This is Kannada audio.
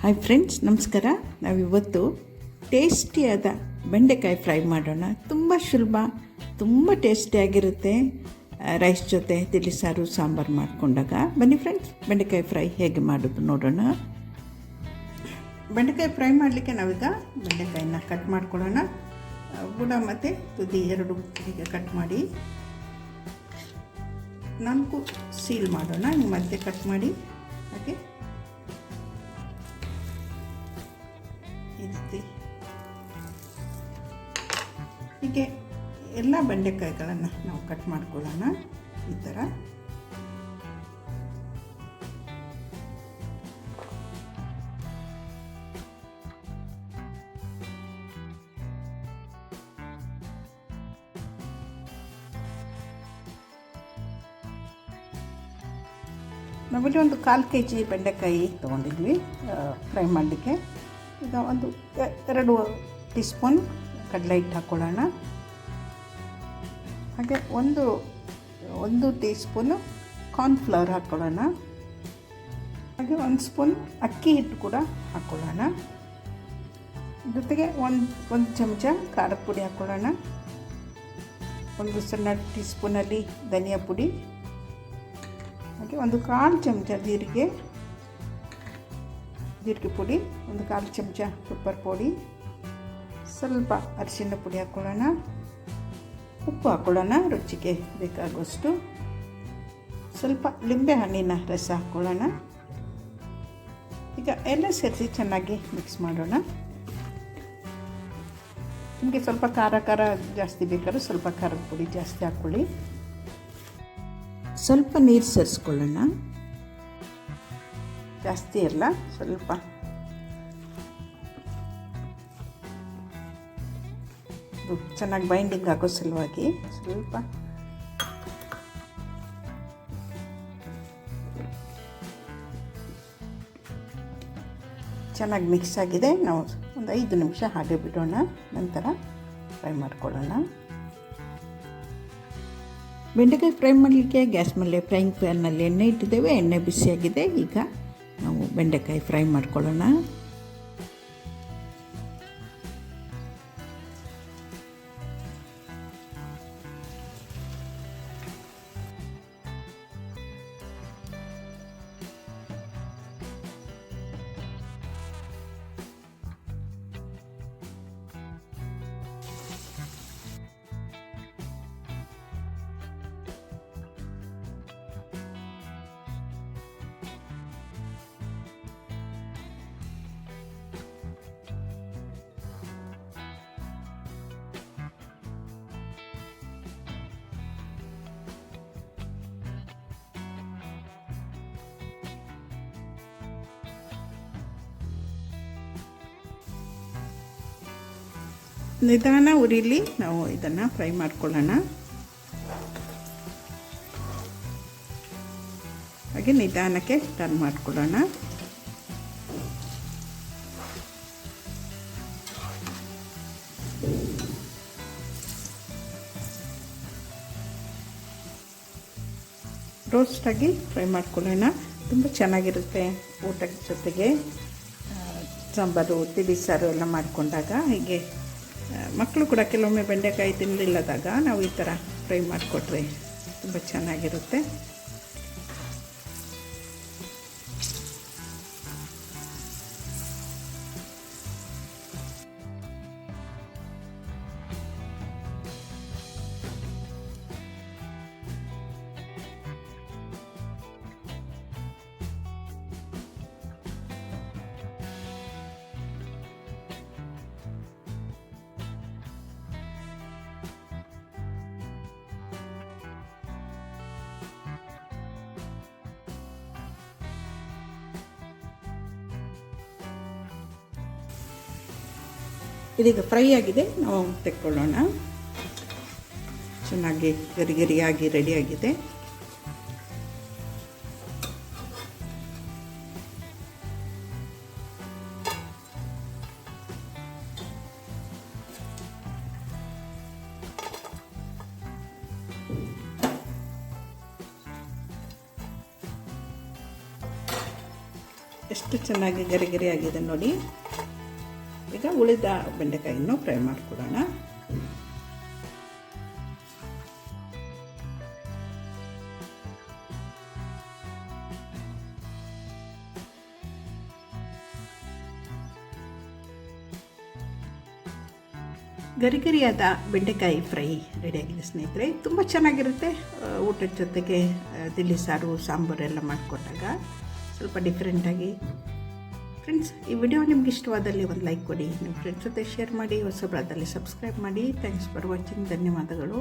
ಹಾಯ್ ಫ್ರೆಂಡ್ಸ್ ನಮಸ್ಕಾರ. ನಾವಿವತ್ತು ಟೇಸ್ಟಿಯಾದ ಬೆಂಡೆಕಾಯಿ ಫ್ರೈ ಮಾಡೋಣ. ತುಂಬ ಸುಲಭ ತುಂಬ ಟೇಸ್ಟಿಯಾಗಿರುತ್ತೆ ರೈಸ್ ಜೊತೆ ತಿಳಿ ಸಾರು, ಸಾಂಬಾರು ಮಾಡಿಕೊಂಡಾಗ. ಬನ್ನಿ ಫ್ರೆಂಡ್ಸ್ ಬೆಂಡೆಕಾಯಿ ಫ್ರೈ ಹೇಗೆ ಮಾಡೋದು ನೋಡೋಣ. ಬೆಂಡೆಕಾಯಿ ಫ್ರೈ ಮಾಡಲಿಕ್ಕೆ ನಾವೀಗ ಬೆಂಡೆಕಾಯಿನ ಕಟ್ ಮಾಡ್ಕೊಳ್ಳೋಣ. ಬುಡ ಮತ್ತು ತುದಿ ಎರಡು ಹೀಗೆ ಕಟ್ ಮಾಡಿ. ನಾಲ್ಕು ಸೀಲ್ ಮಾಡೋಣ. ಮಧ್ಯೆ ಕಟ್ ಮಾಡಿ. ಹಾಗೆ ರೀತಿ ಹೀಗೆ ಎಲ್ಲ ಬೆಂಡೆಕಾಯಿಗಳನ್ನು ನಾವು ಕಟ್ ಮಾಡ್ಕೊಳ್ಳೋಣ ಈ ಥರ. ನಾವಿಲ್ಲಿ ಒಂದು ಕಾಲು ಕೆ ಜಿ ಬೆಂಡೆಕಾಯಿ ತೊಗೊಂಡಿದ್ವಿ ಫ್ರೈ ಮಾಡಲಿಕ್ಕೆ. ಈಗ ಒಂದು ಎರಡು ಟೀ ಸ್ಪೂನ್ ಕಡಲೆ ಹಿಟ್ಟು ಹಾಕ್ಕೊಳ್ಳೋಣ ಹಾಗೆ ಒಂದು ಒಂದು ಟೀ ಸ್ಪೂನು ಕಾರ್ನ್ಫ್ಲವರ್ ಹಾಕ್ಕೊಳ್ಳೋಣ ಹಾಗೆ ಒಂದು ಸ್ಪೂನ್ ಅಕ್ಕಿ ಹಿಟ್ಟು ಕೂಡ ಹಾಕ್ಕೊಳ್ಳೋಣ ಜೊತೆಗೆ ಒಂದು ಒಂದು ಚಮಚ ಖಾರದ ಪುಡಿ ಹಾಕ್ಕೊಳ್ಳೋಣ ಒಂದು ಸಣ್ಣ ಟೀ ಸ್ಪೂನಲ್ಲಿ ಧನಿಯಾ ಪುಡಿ. ಹಾಗೆ ಒಂದು ಕಾಲು ಚಮಚ ಜೀರಿಗೆ ಜೀರಿಗೆ ಪುಡಿ, ಒಂದು ಕಾಲು ಚಮಚ ಪೆಪ್ಪರ್ ಪುಡಿ, ಸ್ವಲ್ಪ ಅರಿಶಿನ ಪುಡಿ ಹಾಕ್ಕೊಳ್ಳೋಣ ಉಪ್ಪು ಹಾಕ್ಕೊಳ್ಳೋಣ ರುಚಿಗೆ ಬೇಕಾಗುವಷ್ಟು. ಸ್ವಲ್ಪ ಲಿಂಬೆ ಹಣ್ಣಿನ ರಸ ಹಾಕ್ಕೊಳ್ಳೋಣ ಈಗ ಎಲ್ಲ ಸೇರಿಸಿ ಚೆನ್ನಾಗಿ ಮಿಕ್ಸ್ ಮಾಡೋಣ. ನಿಮಗೆ ಸ್ವಲ್ಪ ಖಾರ ಖಾರ ಜಾಸ್ತಿ ಬೇಕಾದ್ರೆ ಸ್ವಲ್ಪ ಖಾರದ ಪುಡಿ ಜಾಸ್ತಿ ಹಾಕ್ಕೊಳ್ಳಿ ಸ್ವಲ್ಪ ನೀರು ಸೇರಿಸ್ಕೊಳ್ಳೋಣ. ಜಾಸ್ತಿ ಇರಲ್ಲ ಸ್ವಲ್ಪ ಚೆನ್ನಾಗಿ ಬೈಂಡಿಂಗ್ ಆಗೋ ಸಲುವಾಗಿ. ಸ್ವಲ್ಪ ಚೆನ್ನಾಗಿ ಮಿಕ್ಸ್ ಆಗಿದೆ. ನಾವು ಒಂದು ಐದು ನಿಮಿಷ ಹಾಗೆ ಬಿಡೋಣ. ನಂತರ ಫ್ರೈ ಮಾಡ್ಕೊಳ್ಳೋಣ. ಬೆಂಡೆಕಾಯಿ ಫ್ರೈ ಮಾಡಲಿಕ್ಕೆ ಗ್ಯಾಸ್ ಮೇಲೆ, ಫ್ರೈಯಿಂಗ್ ಪ್ಯಾನಲ್ಲಿ ಎಣ್ಣೆ ಇಟ್ಟಿದ್ದೇವೆ. ಎಣ್ಣೆ ಬಿಸಿಯಾಗಿದೆ. ಈಗ ನಾವು ಬೆಂಡೆಕಾಯಿ ಫ್ರೈ ಮಾಡ್ಕೊಳ್ಳೋಣ. ನಿಧಾನ ಉರಿಲಿ ನಾವು ಇದನ್ನು ಫ್ರೈ ಮಾಡ್ಕೊಳ್ಳೋಣ. ಹಾಗೆ ನಿಧಾನಕ್ಕೆ ಟರ್ನ್ ಮಾಡ್ಕೊಳ್ಳೋಣ. ರೋಸ್ಟಾಗಿ ಫ್ರೈ ಮಾಡ್ಕೊಳ್ಳೋಣ. ತುಂಬ ಚೆನ್ನಾಗಿರುತ್ತೆ ಊಟದ ಜೊತೆಗೆ. ಸಾಂಬಾರು, ತಿಳಿ ಸಾರು ಎಲ್ಲ ಮಾಡಿಕೊಂಡಾಗ. ಹೀಗೆ ಮಕ್ಕಳು ಕೂಡ ಕೆಲವೊಮ್ಮೆ ಬೆಂಡೆಕಾಯಿ ತಿನ್ನಲಿಲ್ಲದಾಗ ನಾವು ಈ ಥರ ಫ್ರೈ ಮಾಡಿಕೊಟ್ರೆ ತುಂಬ ಚೆನ್ನಾಗಿರುತ್ತೆ. ಇದೀಗ ಫ್ರೈ ಆಗಿದೆ ನಾವು ತೆಕ್ಕೊಳ್ಳೋಣ. ಚೆನ್ನಾಗಿ ಗರಿ ಗರಿಯಾಗಿ ರೆಡಿಯಾಗಿದೆ ಎಷ್ಟು ಚೆನ್ನಾಗಿ ಗರಿ ಗರಿಯಾಗಿದೆ ನೋಡಿ. ಈಗ ಉಳಿದ ಬೆಂಡೆಕಾಯಿಯನ್ನು ಫ್ರೈ ಮಾಡಿಕೊಡೋಣ. ಗರಿಗರಿಯಾದ ಬೆಂಡೆಕಾಯಿ ಫ್ರೈ ರೆಡಿಯಾಗಿದೆ ಸ್ನೇಹಿತರೆ. ತುಂಬ ಚೆನ್ನಾಗಿರುತ್ತೆ. ಊಟದ ಜೊತೆಗೆ ತಿಳಿ ಸಾರು ಸಾಂಬಾರು ಎಲ್ಲ ಮಾಡಿಕೊಟ್ಟಾಗ ಸ್ವಲ್ಪ ಡಿಫ್ರೆಂಟಾಗಿ ಫ್ರೆಂಡ್ಸ್ ಈ ವಿಡಿಯೋ ನಿಮ್ಗೆ ಇಷ್ಟವಾದಲ್ಲಿ ಒಂದು ಲೈಕ್ ಕೊಡಿ. ನಿಮ್ಮ ಫ್ರೆಂಡ್ಸ್ ಜೊತೆ ಶೇರ್ ಮಾಡಿ, ಹೊಸಬ್ರಾದಲ್ಲಿ ಸಬ್ಸ್ಕ್ರೈಬ್ ಮಾಡಿ. ಥ್ಯಾಂಕ್ಸ್ ಫಾರ್ ವಾಚಿಂಗ್ ಧನ್ಯವಾದಗಳು.